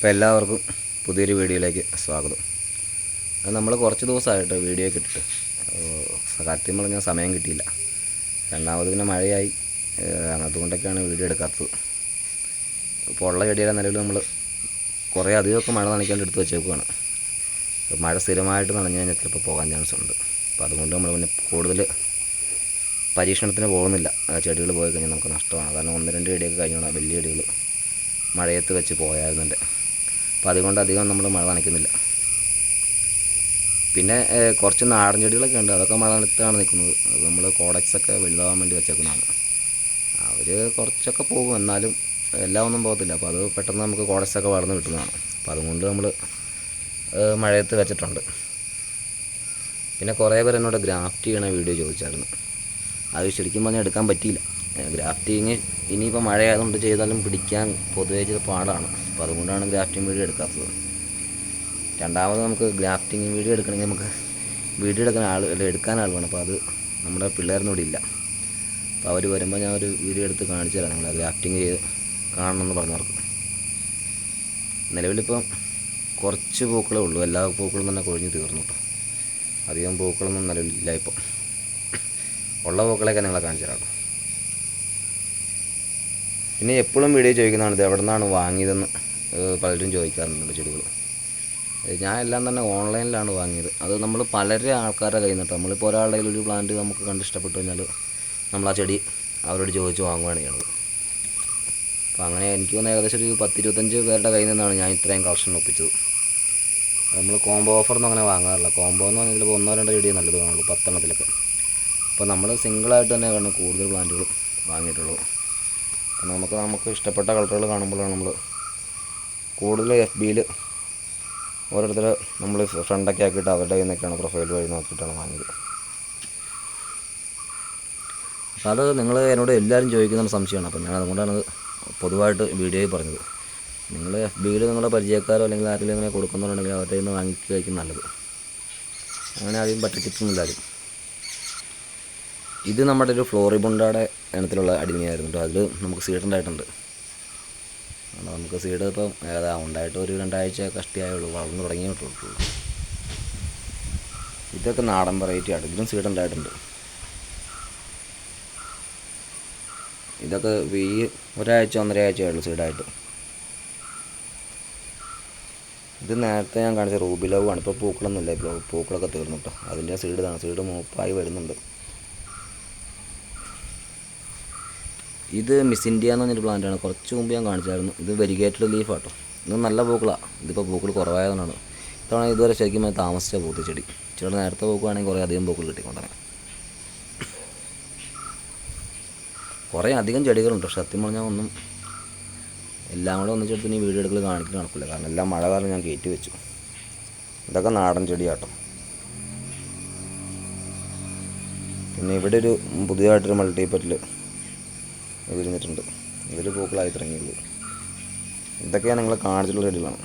അപ്പോൾ എല്ലാവർക്കും പുതിയൊരു വീഡിയോയിലേക്ക് സ്വാഗതം. അത് നമ്മൾ കുറച്ച് ദിവസമായിട്ട് വീഡിയോ കിട്ടിട്ട് സത്യം പറഞ്ഞാൽ സമയം കിട്ടിയില്ല. രണ്ടാമത് പിന്നെ മഴയായി. അതുകൊണ്ടൊക്കെയാണ് വീഡിയോ എടുക്കാത്തത്. ഇപ്പോൾ ഉള്ള ചെടിയുടെ നിലവിൽ നമ്മൾ കുറേ അധികമൊക്കെ മഴ നനയ്ക്കാണ്ട് എടുത്ത് വെച്ചേക്കുവാണ്. മഴ സ്ഥിരമായിട്ട് നനഞ്ഞു കഴിഞ്ഞാൽ ചിലപ്പോൾ പോകാൻ ചാൻസ് ഉണ്ട്. അപ്പോൾ അതുകൊണ്ട് നമ്മൾ പിന്നെ കൂടുതൽ പരീക്ഷണത്തിന് പോകുന്നില്ല. ചെടികൾ പോയി കഴിഞ്ഞാൽ നമുക്ക് നഷ്ടമാണ്. കാരണം ഒന്ന് രണ്ട് ചെടിയൊക്കെ കഴിഞ്ഞോളാം. വലിയ ചെടികൾ മഴയത്ത് വെച്ച് പോയായിരുന്നുണ്ട് അപ്പോൾ അതുകൊണ്ട് അധികം നമ്മൾ മഴ നനയ്ക്കുന്നില്ല. പിന്നെ കുറച്ച് നാടൻ ചെടികളൊക്കെ ഉണ്ട്. അതൊക്കെ മഴ നനത്താണ് നിൽക്കുന്നത്. അത് നമ്മൾ കോഡക്സൊക്കെ വലുതാവാൻ വേണ്ടി വെച്ചേക്കുന്നതാണ്. അവർ കുറച്ചൊക്കെ പോകും. എന്നാലും എല്ലാം ഒന്നും പോകത്തില്ല. അപ്പോൾ അത് പെട്ടെന്ന് നമുക്ക് കോഡക്സൊക്കെ വളർന്ന് കിട്ടുന്നതാണ്. അപ്പോൾ അതുകൊണ്ട് നമ്മൾ മഴയത്ത് വെച്ചിട്ടുണ്ട്. പിന്നെ കുറേ പേർ എന്നോട് ഗ്രാഫ്റ്റ് ചെയ്യണ വീഡിയോ ചോദിച്ചായിരുന്നു. അത് ശരിക്കും പറഞ്ഞാൽ എടുക്കാൻ പറ്റിയില്ല. ഗ്രാഫ്റ്റിങ് ഇനിയിപ്പോൾ മഴ ആയതുകൊണ്ട് ചെയ്താലും പിടിക്കാൻ പൊതുവേ ചില പാടാണ്. അപ്പോൾ അതുകൊണ്ടാണ് ഗ്രാഫ്റ്റിംഗ് വീഡിയോ എടുക്കാത്തത്. രണ്ടാമത് നമുക്ക് ഗ്രാഫ്റ്റിംഗ് വീഡിയോ എടുക്കണമെങ്കിൽ നമുക്ക് വീഡിയോ എടുക്കാൻ ആൾ എടുക്കാൻ ആൾ വേണം. അപ്പോൾ അത് നമ്മുടെ പിള്ളേരൊന്നും ഇല്ല. അപ്പോൾ അവർ വരുമ്പോൾ ഞാൻ ഒരു വീഡിയോ എടുത്ത് കാണിച്ചു തരാം. നിങ്ങൾ ഗ്രാഫ്റ്റിംഗ് ചെയ്ത് കാണണമെന്ന് പറഞ്ഞവർക്ക്. നിലവിലിപ്പം കുറച്ച് പൂക്കളേ ഉള്ളൂ. എല്ലാ പൂക്കളും തന്നെ കൊഴിഞ്ഞ് തീർന്നു അധികം പൂക്കളൊന്നും നിലവിലില്ല ഇപ്പോൾ ഉള്ള പൂക്കളെയൊക്കെ നിങ്ങളെ കാണിച്ചു തരാം പിന്നെ എപ്പോഴും വീഡിയോ ചോദിക്കുന്നതാണ് ഇത് എവിടെ നിന്നാണ് വാങ്ങിയതെന്ന് പലരും ചോദിക്കാറുണ്ട് ചെടികൾ ഞാൻ എല്ലാം തന്നെ ഓൺലൈനിലാണ് വാങ്ങിയത്. അത് നമ്മൾ പലരെ ആൾക്കാരുടെ കയ്യിൽ നിന്നിട്ട്. നമ്മളിപ്പോൾ ഒരാളുടെ കയ്യിൽ ഒരു പ്ലാന്റ് നമുക്ക് കണ്ട് ഇഷ്ടപ്പെട്ടു കഴിഞ്ഞാൽ നമ്മൾ ആ ചെടി അവരോട് ചോദിച്ച് വാങ്ങുകയാണ് ചെയ്യുന്നത് അപ്പോൾ അങ്ങനെ എനിക്ക് തന്നെ ഏകദേശം ഒരു പത്തിരുപത്തഞ്ച് പേരുടെ കയ്യിൽ നിന്നാണ് ഞാൻ ഇത്രയും കളക്ഷൻ ഒപ്പിച്ചത്. നമ്മൾ കോംബോ ഓഫർ ഓഫറൊന്നും അങ്ങനെ വാങ്ങാറില്ല. കോംബോ എന്ന് പറഞ്ഞാൽ ഇപ്പോൾ ഒന്നോ രണ്ടോ ചെടിയേ നല്ലത് കാണുള്ളൂ പത്തെണ്ണത്തിലൊക്കെ. അപ്പോൾ നമ്മൾ സിംഗിളായിട്ട് തന്നെ കാണും കൂടുതൽ പ്ലാന്റുകൾ വാങ്ങിയിട്ടുള്ളൂ അപ്പോൾ നമുക്ക് നമുക്ക് ഇഷ്ടപ്പെട്ട കളറുകൾ കാണുമ്പോഴാണ് നമ്മൾ കൂടുതൽ എഫ് ബിയിൽ ഓരോരുത്തർ നമ്മൾ ഫ്രണ്ടൊക്കെ ആക്കിയിട്ട് അവരുടെ കയ്യിൽ നിന്നൊക്കെയാണ് പ്രൊഫൈൽ വഴി നോക്കിയിട്ടാണ് വാങ്ങിയത്. അപ്പോൾ അത് നിങ്ങൾ എന്നോട് എല്ലാവരും ചോദിക്കുന്ന സംശയമാണ്. അപ്പോൾ ഞാൻ അതുകൊണ്ടാണ് അത് പൊതുവായിട്ട് വീഡിയോയിൽ പറഞ്ഞത്. നിങ്ങൾ എഫ് ബിയിൽ നിങ്ങളുടെ പരിചയക്കാരോ അല്ലെങ്കിൽ ആരെങ്കിലും ഇങ്ങനെ കൊടുക്കുന്നുണ്ടെങ്കിൽ അവരുടെ നിന്ന് വാങ്ങിക്കുകയായിരിക്കും നല്ലത്. അങ്ങനെ ആദ്യം പറ്റിച്ചിട്ടൊന്നുമില്ല ആരും. ഇത് നമ്മുടെ ഒരു ഫ്ലോറിബുണ്ടയുടെ ഇനത്തിലുള്ള അടിമയായിരുന്നു കേട്ടോ. അതിൽ നമുക്ക് സീഡ് ഉണ്ടായിട്ടുണ്ട്. നമുക്ക് സീഡ് ഇപ്പം ഏതാ ഉണ്ടായിട്ട് ഒരു രണ്ടാഴ്ച കഷ്ടിയായുള്ളൂ വളർന്നു തുടങ്ങിയിട്ടുള്ളൂ ഇതൊക്കെ നാടൻ വെറൈറ്റി ആണ്. ഇതിലും സീഡ് ഉണ്ടായിട്ടുണ്ട്. ഇതൊക്കെ ഈ ഒരാഴ്ച ഒന്നര ആഴ്ചയുള്ളൂ സീഡായിട്ട് ഇത് നേരത്തെ ഞാൻ കാണിച്ച റൂബി ലവ് ആണ് ഇപ്പോൾ പൂക്കളൊന്നുമില്ല. ഇപ്പോൾ പൂക്കളൊക്കെ തീർന്നു കേട്ടോ. അതിന്റെ സീഡ് ഇതാണ്. സീഡ് മൂപ്പായി വരുന്നുണ്ട്. ഇത് മിസ് ഇന്ത്യ എന്ന് പറഞ്ഞൊരു പ്ലാന്റാണ് കുറച്ച് മുമ്പ് ഞാൻ കാണിച്ചായിരുന്നു. ഇത് വെരിഗേറ്റഡ് ലീഫ് ആട്ടോ. ഇത് നല്ല പൂക്കളാണ് ഇതിപ്പോൾ പൂക്കൾ കുറവായതുകൊണ്ടാണ്. ഇത്തവണ ഇതുവരെ ശരിക്കും താമസിച്ച പൂത്തി ചെടി. ചേട്ടൻ നേരത്തെ പൂക്കുകയാണെങ്കിൽ കുറേ അധികം പൂക്കൾ കിട്ടിക്കൊണ്ടേ. കുറേ അധികം ചെടികളുണ്ട്. സത്യം പറഞ്ഞാൽ ഒന്നും എല്ലാം കൂടെ ഒന്നിച്ചെടുത്ത് ഇനി വീഡിയോ എടുക്കൽ കാണിക്കാൻ നടക്കില്ല കാരണം എല്ലാം മഴ കാരണം ഞാൻ കയറ്റി വെച്ചു. ഇതൊക്കെ നാടൻ ചെടിയാട്ടോ. പിന്നെ ഇവിടെ ഒരു പുതിയതായിട്ടൊരു മൾട്ടിപ്പറ്റിൽ വിരിഞ്ഞിട്ടുണ്ട്. ഇതിൽ പൂക്കളായി തുടങ്ങിയുള്ളൂ. ഇതൊക്കെയാണ് നിങ്ങൾ കാണിച്ചിട്ടുള്ള ചെടികളാണ്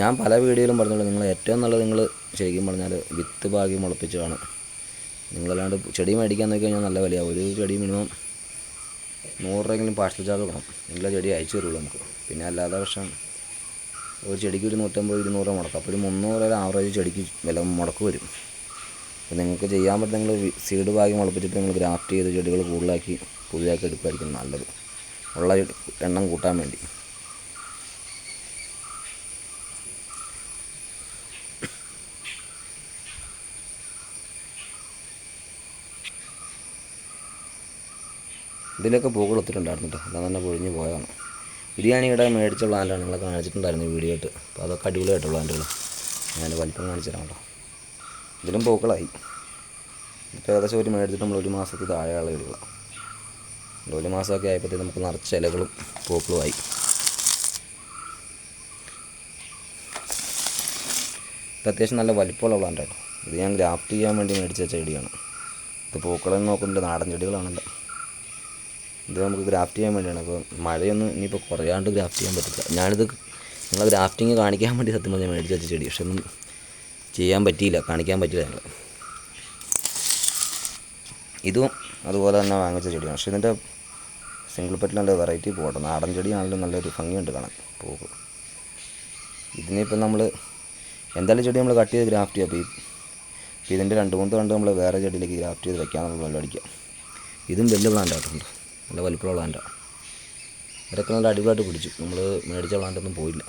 ഞാൻ പല വീഡിയോയിലും പറഞ്ഞോളൂ നിങ്ങൾ ഏറ്റവും നല്ലത് നിങ്ങൾ ശരിക്കും പറഞ്ഞാൽ വിത്ത് ഭാഗ്യം മുളപ്പിച്ചതാണ്. നിങ്ങളല്ലാണ്ട് ചെടി മേടിക്കാൻ നോക്കി കഴിഞ്ഞാൽ നല്ല വിലയാണ് ഒരു ചെടി മിനിമം നൂറ് രൂപയെങ്കിലും പാർസൽ ചാർജ് കൊടുക്കണം. നിങ്ങളെ ചെടി അയച്ചു തരുള്ളൂ നമുക്ക്. പിന്നെ അല്ലാതെ പക്ഷം ഒരു ചെടിക്ക് ഒരു നൂറ്റമ്പത് ഇരുന്നൂറ് മുടക്കും. അപ്പോൾ ഒരു മുന്നൂറ് ഒരു ആവറേജ് ചെടിക്ക് വില മുടക്ക് വരും. അപ്പോൾ നിങ്ങൾക്ക് ചെയ്യാൻ പറ്റും നിങ്ങൾ സീഡ് ഭാഗ്യം മുളപ്പിച്ചിട്ട് നിങ്ങൾ ഗ്രാഫ്റ്റ് ചെയ്ത് ചെടികൾ കൂടുതലാക്കി പുതിയതാക്കി എടുക്കുമായിരിക്കും നല്ലത്. ഉള്ള എണ്ണം കൂട്ടാൻ വേണ്ടി. ഇതിലൊക്കെ പൂക്കൾ ഒത്തിരി ഉണ്ടായിരുന്നു കേട്ടോ അതാ തന്നെ പൊഴിഞ്ഞ് പോയതാണ്. ഇവിടെ മേടിച്ച പ്ലാന്റാണ് നിങ്ങളെ കാണിച്ചിട്ടുണ്ടായിരുന്നു വീഡിയോ ആയിട്ട്. അപ്പോൾ അതൊക്കെ അടിപൊളിയായിട്ട് പ്ലാന്റുകൾ ഞാൻ വലിപ്പം കാണിച്ചു തരാം ഇതിലും പൂക്കളായി. ഇപ്പോൾ ഏകദേശം ഒരു മേടിച്ചിട്ട് നമ്മൾ ഒരു മാസത്തിൽ താഴെയുള്ള ഇടുക ഒരു മാസമൊക്കെ ആയപ്പോഴത്തേക്ക് നമുക്ക് നിറച്ച ഇലകളും പൂക്കളുമായി ഇത് അത്യാവശ്യം നല്ല വലിപ്പമുള്ള പ്ലാന്റാണ് ഇത് ഞാൻ ഗ്രാഫ്റ്റ് ചെയ്യാൻ വേണ്ടി മേടിച്ച ചെടിയാണ്. ഇത് പൂക്കളെന്ന് നോക്കുന്നുണ്ട് നാടൻ ചെടികളാണല്ലോ. ഇത് നമുക്ക് ഗ്രാഫ്റ്റ് ചെയ്യാൻ വേണ്ടിയാണ്. അപ്പോൾ മഴയൊന്നും ഇനിയിപ്പോൾ കുറയാണ്ട് ഗ്രാഫ്റ്റ് ചെയ്യാൻ പറ്റില്ല. ഞാനിത് നിങ്ങളെ ഗ്രാഫ്റ്റിങ് കാണിക്കാൻ വേണ്ടി സത്യം പറഞ്ഞാൽ മേടിച്ച് വെച്ച ചെടി. പക്ഷെ ഒന്നും ചെയ്യാൻ പറ്റിയില്ല കാണിക്കാൻ പറ്റില്ല ഞങ്ങൾ. ഇതും അതുപോലെ തന്നെ വാങ്ങിച്ച ചെടിയാണ്. പക്ഷേ ഇതിന്റെ സിംഗിൾ പെറ്റിൽ നല്ല വെറൈറ്റി പോകട്ടെ. നാടൻ ചെടിയാണെങ്കിലും നല്ലൊരു ഭംഗിയുണ്ട് കാണാൻ. പൂവ് ഇതിനിപ്പം നമ്മൾ എന്തായാലും ചെടി നമ്മൾ കട്ട് ചെയ്ത് ഗ്രാഫ്റ്റ് ചെയ്യാം. അപ്പോൾ ഈ ഇതിന്റെ രണ്ട് മൂന്ന് കണ്ട് നമ്മൾ വേറെ ചെടിയിലേക്ക് ഗ്രാഫ്റ്റ് ചെയ്ത് വെക്കാമെന്നുള്ള അടിക്കുക. ഇതും വലിയ പ്ലാന്റ് ആയിട്ടുണ്ട്. നല്ല വലിപ്പമുള്ള പ്ലാന്റാണ് ഇതൊക്കെ നല്ല അടിപൊളിയായിട്ട് പിടിച്ചു. നമ്മൾ മേടിച്ച പ്ലാന്റൊന്നും പോയില്ല.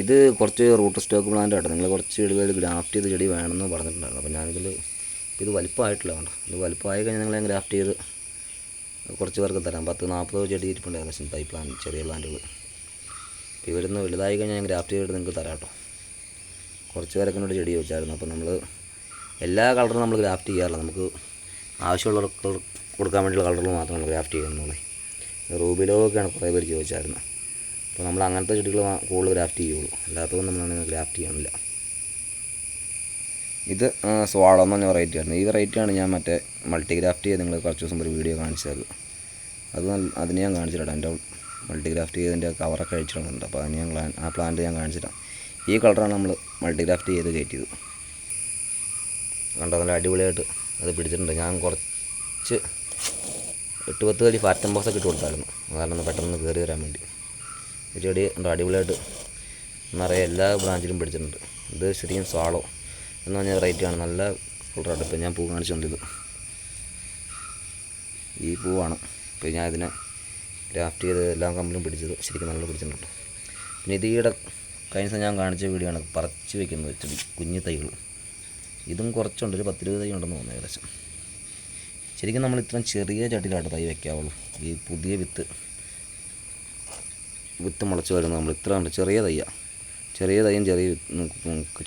ഇത് കുറച്ച് റൂട്ട് സ്റ്റോക്ക് പ്ലാന്റ് ആട്ടോ നിങ്ങൾ കുറച്ച് ചെടികൾ ഗ്രാഫ്റ്റ് ചെയ്ത് ചെടി വേണമെന്ന് പറഞ്ഞിട്ടുണ്ടായിരുന്നു. അപ്പോൾ ഞാനിതിൽ ഇത് വലിപ്പമായിട്ടില്ല വേണ്ട ഇത് വലിപ്പമായി കഴിഞ്ഞാൽ നിങ്ങൾ ഞാൻ ഗ്രാഫ്റ്റ് ചെയ്ത് കുറച്ച് പേർക്ക് തരാം. പത്ത് നാൽപ്പത് ചെടി ഇരിപ്പുണ്ടായിരുന്നു തൈ പ്ലാന്റ് ചെറിയ പ്ലാന്റുകൾ അപ്പോൾ ഇവിടുന്ന് വലുതായി കഴിഞ്ഞാൽ ഞാൻ ഗ്രാഫ്റ്റ് ചെയ്തിട്ട് നിങ്ങൾക്ക് തരാം കേട്ടോ കുറച്ച് പേരൊക്കെ ചെടി ചോദിച്ചായിരുന്നു. അപ്പോൾ നമ്മൾ എല്ലാ കളറും നമ്മൾ ഗ്രാഫ്റ്റ് ചെയ്യാറില്ല. നമുക്ക് ആവശ്യമുള്ളവർക്ക് കൊടുക്കാൻ വേണ്ടിയുള്ള കളറുകൾ മാത്രമാണ് നമ്മൾ ഗ്രാഫ്റ്റ് ചെയ്യുന്നുള്ളൂ റൂബിലോക്കെയാണ് കുറേ പേര് ചോദിച്ചായിരുന്നു. അപ്പോൾ നമ്മൾ അങ്ങനത്തെ ചെടികൾ കൂടുതൽ ഗ്രാഫ്റ്റ് ചെയ്യുള്ളൂ. അല്ലാത്തതൊന്നും നമ്മളങ്ങനെ ഗ്രാഫ്റ്റ് ചെയ്യണില്ല ഇത് സ്വാളം എന്ന് പറഞ്ഞ വെറൈറ്റി ആയിരുന്നു ഈ വെറൈറ്റിയാണ് ഞാൻ മറ്റേ മൾട്ടി ഗ്രാഫ്റ്റ് ചെയ്ത് നിങ്ങൾ കുറച്ച് ദിവസം ഒരു വീഡിയോ കാണിച്ചത്. അത് അതിന് ഞാൻ കാണിച്ചിട്ടാണ് എന്റെ മൾട്ടി ഗ്രാഫ്റ്റ് ചെയ്തതിന്റെ കവറൊക്കെ അഴിച്ചിട്ടുണ്ട്. അപ്പോൾ അതിന് ഞാൻ ആ പ്ലാന്റ് ഞാൻ കാണിച്ചിട്ടാണ് ഈ കളറാണ് നമ്മൾ മൾട്ടി ഗ്രാഫ്റ്റ് ചെയ്ത് കയറ്റിയത്. കണ്ടോ? നല്ല അടിപൊളിയായിട്ട് അത് പിടിച്ചിട്ടുണ്ട്. ഞാൻ കുറച്ച് എട്ട് പത്ത് കടി ഫാറ്റം ബോക്സൊക്കെ ഇട്ട് കൊടുത്തായിരുന്നു. കാരണം പെട്ടെന്ന് കയറി വരാൻ വേണ്ടി. ഈ ചെടി ഉണ്ടോ അടിപൊളിയായിട്ട് നിറയെ എല്ലാ ബ്രാഞ്ചിലും പിടിച്ചിട്ടുണ്ട്. ഇത് ശരിക്കും സാളോ എന്ന് പറഞ്ഞ വെറൈറ്റിയാണ് നല്ല കളറാണ് ഇപ്പം ഞാൻ പൂ കാണിച്ചുകൊണ്ടിത് ഈ പൂവാണ്. ഇപ്പം ഞാൻ ഇതിനെ ഗ്രാഫ്റ്റ് ചെയ്ത് എല്ലാ കമ്പിലും പിടിച്ചത് ശരിക്കും നല്ല പിടിച്ചിട്ടുണ്ട്. പിന്നെ ഇത് ഈയിടെ കഴിഞ്ഞ ദിവസം ഞാൻ കാണിച്ച വീഡിയോ ആണ്. പറിച്ച് വെക്കുന്നത് ചെടി. കുഞ്ഞു തൈകൾ ഇതും കുറച്ചുണ്ട് ഒരു പത്തിരുപത് തൈ ഉണ്ടെന്ന് തോന്നുന്നു ഏകദേശം. ശരിക്കും നമ്മൾ ഇത്രയും ചെറിയ ചട്ടിയിലായിട്ട് തൈ വെക്കാവുള്ളൂ. ഈ പുതിയ വിത്ത് വിത്ത് മുളച്ച് വരുന്നത് നമ്മൾ ഇത്ര ഉണ്ട് ചെറിയ തയ്യാണ് ചെറിയ തൈയും ചെറിയ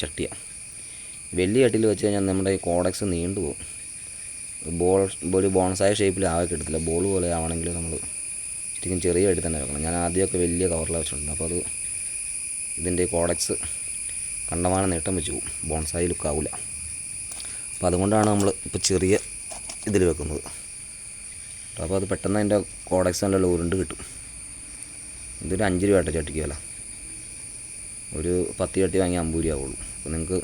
ചട്ടിയാണ് വലിയ ചട്ടിയിൽ വെച്ച് കഴിഞ്ഞാൽ നമ്മുടെ ഈ കോഡക്സ് നീണ്ടു പോകും. ബോൾ ഒരു ബോൺസായ ഷേപ്പിൽ ആകെ കിട്ടത്തില്ല. ബോൾ പോലെ ആവണമെങ്കിൽ നമ്മൾ ശരിക്കും ചെറിയ ചട്ടി തന്നെ വെക്കണം. ഞാൻ ആദ്യമൊക്കെ വലിയ കവറിൽ വെച്ചിട്ടുണ്ട്. അപ്പോൾ അത് ഇതിന്റെ കോഡക്സ് കണ്ടമാനം നീട്ടം വെച്ച് പോകും. ബോൺസായി ലുക്കാവില്ല അപ്പോൾ അതുകൊണ്ടാണ് നമ്മൾ ഇപ്പോൾ ചെറിയ ഇതിൽ വെക്കുന്നത്. അപ്പോൾ അത് പെട്ടെന്ന് അതിന്റെ കോഡക്സ് നല്ല ഉരുണ്ട് കിട്ടും. ഇതൊരു അഞ്ച് രൂപ ആട്ടോ ചട്ടിക്ക് വില. ഒരു പത്ത് ചട്ടി വാങ്ങി അമ്പത് രൂപ ആവുള്ളൂ. അപ്പോൾ നിങ്ങൾക്ക്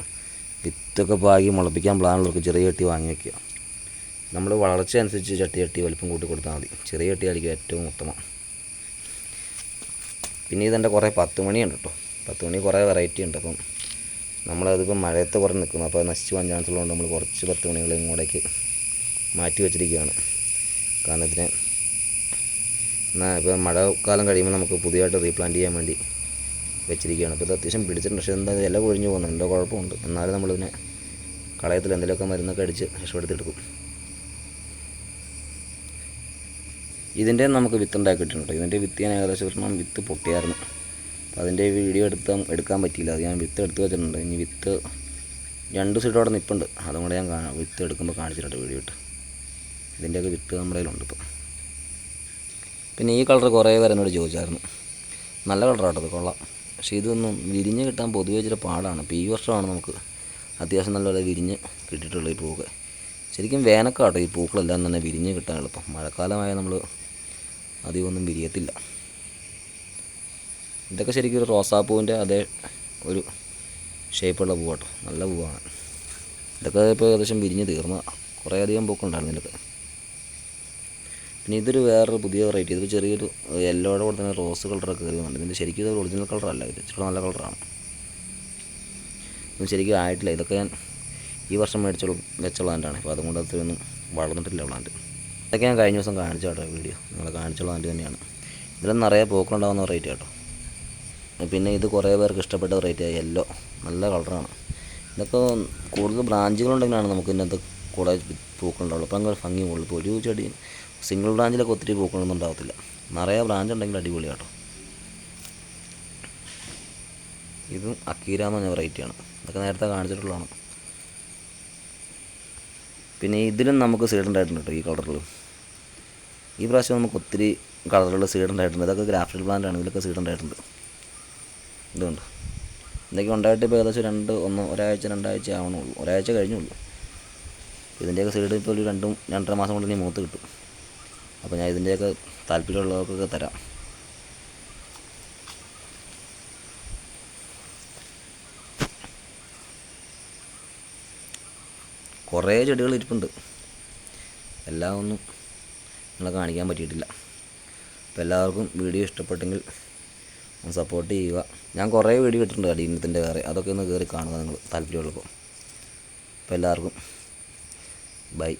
വിത്തൊക്കെ പാകി മുളപ്പിക്കാൻ പ്ലാനുള്ളവർക്ക് ചെറിയ ചട്ടി വാങ്ങി വയ്ക്കുക നമ്മൾ വളർച്ച അനുസരിച്ച് ചട്ടി ചട്ടി വലിപ്പം കൂട്ടി കൊടുത്താൽ മതി. ചെറിയ ചട്ടി ആയിരിക്കും ഏറ്റവും ഉത്തമം. പിന്നെ ഇതെന്റെ കുറേ പത്ത് മണിയുണ്ട് കേട്ടോ. പത്ത് മണി കുറേ വെറൈറ്റി ഉണ്ട്. അപ്പം നമ്മളതിപ്പോൾ മഴയത്ത് കുറേ നിൽക്കുന്നു. അപ്പോൾ നശിച്ച് പോകാൻ ചാൻസ് ഉള്ളതുകൊണ്ട് നമ്മൾ കുറച്ച് പത്ത് മണികൾ ഇങ്ങോട്ടേക്ക് മാറ്റി വെച്ചിരിക്കുകയാണ്. കാരണം ഇതിനെ എന്നാൽ ഇപ്പോൾ മഴക്കാലം കഴിയുമ്പോൾ നമുക്ക് പുതിയതായിട്ട് റീപ്ലാന്റ് ചെയ്യാൻ വേണ്ടി വെച്ചിരിക്കുകയാണ്. അപ്പോൾ ഇത് അത്യാവശ്യം പിടിച്ചിട്ടുണ്ട്. പക്ഷേ എന്താ ഇല കൊഴിഞ്ഞു പോകുന്നു എന്തോ കുഴപ്പമുണ്ട്. എന്നാലും നമ്മളിതിനെ കളയത്തിൽ എന്തെങ്കിലുമൊക്കെ മരുന്നൊക്കെ അടിച്ച് രക്ഷപ്പെടുത്തിയെടുക്കും. ഇതിന്റെ നമുക്ക് വിത്ത് ഉണ്ടാക്കിയിട്ടുണ്ട്. ഇതിന്റെ വിത്ത് ഞാൻ ഏകദേശം വിത്ത് പൊട്ടിയായിരുന്നു. അതിന്റെ വീഡിയോ എടുത്താൽ എടുക്കാൻ പറ്റിയില്ല. അത് ഞാൻ വിത്ത് എടുത്ത് വെച്ചിട്ടുണ്ട്. ഇനി വിത്ത് രണ്ട് സൈഡും അവിടെ നിൽപ്പുണ്ട് അതും കൂടെ ഞാൻ വിത്ത് എടുക്കുമ്പോൾ കാണിച്ചിട്ടുണ്ട് വീഡിയോ ഇട്ട്. ഇതിന്റെയൊക്കെ വിത്ത് നമ്മുടെ കയ്യിലുണ്ട് ഇപ്പം. പിന്നെ ഈ കളർ കുറേ പേർ എന്നോട് ചോദിച്ചായിരുന്നു. നല്ല കളറാട്ടോ അത് കൊള്ളാം. പക്ഷേ ഇതൊന്നും വിരിഞ്ഞ് കിട്ടാൻ പൊതുവേ ഇച്ചിരി പാടാണ്. ഇപ്പോൾ ഈ വർഷമാണ് നമുക്ക് അത്യാവശ്യം നല്ലപോലെ വിരിഞ്ഞ് കിട്ടിയിട്ടുള്ള ഈ പൂക്ക് ശരിക്കും വേനൽക്കാട്ടോ ഈ പൂക്കളെല്ലാം തന്നെ വിരിഞ്ഞ് കിട്ടാൻ എളുപ്പം. മഴക്കാലമായ നമ്മൾ അധികമൊന്നും വിരിയത്തില്ല. ഇതൊക്കെ ശരിക്കും ഒരു റോസാപ്പൂവിന്റെ അതേ ഒരു ഷേപ്പുള്ള പൂവാട്ടോ. നല്ല പൂവാണ്. ഇതൊക്കെ ഇപ്പോൾ ഏകദേശം വിരിഞ്ഞ് തീർന്നതാണ് കുറേയധികം പൂക്കുണ്ടായിരുന്നു ഇതൊക്കെ പിന്നെ ഇതൊരു വേറൊരു പുതിയ വെറൈറ്റി ഇതൊരു ചെറിയൊരു യെല്ലോയുടെ കൂടെ തന്നെ റോസ് കളറൊക്കെ കയറി വന്നിട്ടുണ്ട്. ഇതിന്റെ ശരിക്കും ഇത് ഒറിജിനൽ കളറല്ല ഇത് ഇച്ചിരി നല്ല കളറാണ് ഇത് ശരിക്കും ആയിട്ടില്ല. ഇതൊക്കെ ഞാൻ ഈ വർഷം മേടിച്ചോളൂ വെച്ച പ്ലാന്റാണ്. അപ്പോൾ അതുകൊണ്ട് അത്രയൊന്നും വളർന്നിട്ടില്ല പ്ലാന്റ്. ഇതൊക്കെ ഞാൻ കഴിഞ്ഞ ദിവസം കാണിച്ചു കേട്ടോ വീഡിയോ. നിങ്ങളെ കാണിച്ച പ്ലാന്റ് തന്നെയാണ്. ഇതിലും നിറയെ പൂക്കളുണ്ടാകുന്ന വെറൈറ്റി കേട്ടോ പിന്നെ ഇത് കുറേ പേർക്ക് ഇഷ്ടപ്പെട്ട വെറൈറ്റി യെല്ലോ നല്ല കളറാണ് ഇതൊക്കെ കൂടുതൽ ബ്രാഞ്ചുകളുണ്ടെങ്കിലാണ് നമുക്ക് ഇതിനകത്ത് കൂടെ പൂക്കളുണ്ടാവുള്ളൂ. അപ്പം അങ്ങനെ ഭംഗി കൂടുതൽ ഇപ്പോൾ ഒരു ചെടി സിംഗിൾ ബ്രാഞ്ചിലൊക്കെ ഒത്തിരി പൂക്കളൊന്നും ഉണ്ടാകത്തില്ല നിറയെ ബ്രാഞ്ച് ഉണ്ടെങ്കിൽ അടിപൊളിയാട്ടോ ഇതും അക്കീര എന്ന് പറഞ്ഞ വെറൈറ്റിയാണ് ഇതൊക്കെ നേരത്തെ കാണിച്ചിട്ടുള്ളതാണ്. പിന്നെ ഇതിലും നമുക്ക് സീഡ് ഉണ്ടായിട്ടുണ്ട് കേട്ടോ ഈ കളറിൽ ഈ പ്രാവശ്യം നമുക്ക് ഒത്തിരി കളറുകൾ സീഡ് ഉണ്ടായിട്ടുണ്ട്. ഇതൊക്കെ ഗ്രാഫ്റ്റഡ് പ്ലാന്റ് ആണ് ഇതിലൊക്കെ സീഡ് ഉണ്ടായിട്ടുണ്ട്. ഇതുണ്ട്. ഇതൊക്കെ ഉണ്ടായിട്ട് ഇപ്പോൾ ഏകദേശം രണ്ട് ഒന്ന് ഒരാഴ്ച രണ്ടാഴ്ച ആവണുള്ളൂ. ഒരാഴ്ച കഴിഞ്ഞുള്ളൂ. ഇതിന്റെയൊക്കെ സൈഡ് ഇപ്പോൾ ഒരു രണ്ടും രണ്ടര മാസം കൊണ്ട് ഇനി മൂത്ത് കിട്ടും. അപ്പോൾ ഞാൻ ഇതിന്റെയൊക്കെ താല്പര്യമുള്ളവർക്കൊക്കെ തരാം. കുറേ ചെടികൾ ഇരിപ്പുണ്ട്. എല്ലാം ഒന്നും നിങ്ങളെ കാണിക്കാൻ പറ്റിയിട്ടില്ല. അപ്പോൾ എല്ലാവർക്കും വീഡിയോ ഇഷ്ടപ്പെട്ടെങ്കിൽ സപ്പോർട്ട് ചെയ്യുക. ഞാൻ കുറേ വീഡിയോ ഇട്ടിട്ടുണ്ട് അടിയനത്തിന്റെ കയറി അതൊക്കെ ഒന്ന് കയറി കാണുക നിങ്ങൾ താല്പര്യമുള്ളപ്പോൾ. അപ്പോൾ എല്ലാവർക്കും ബൈ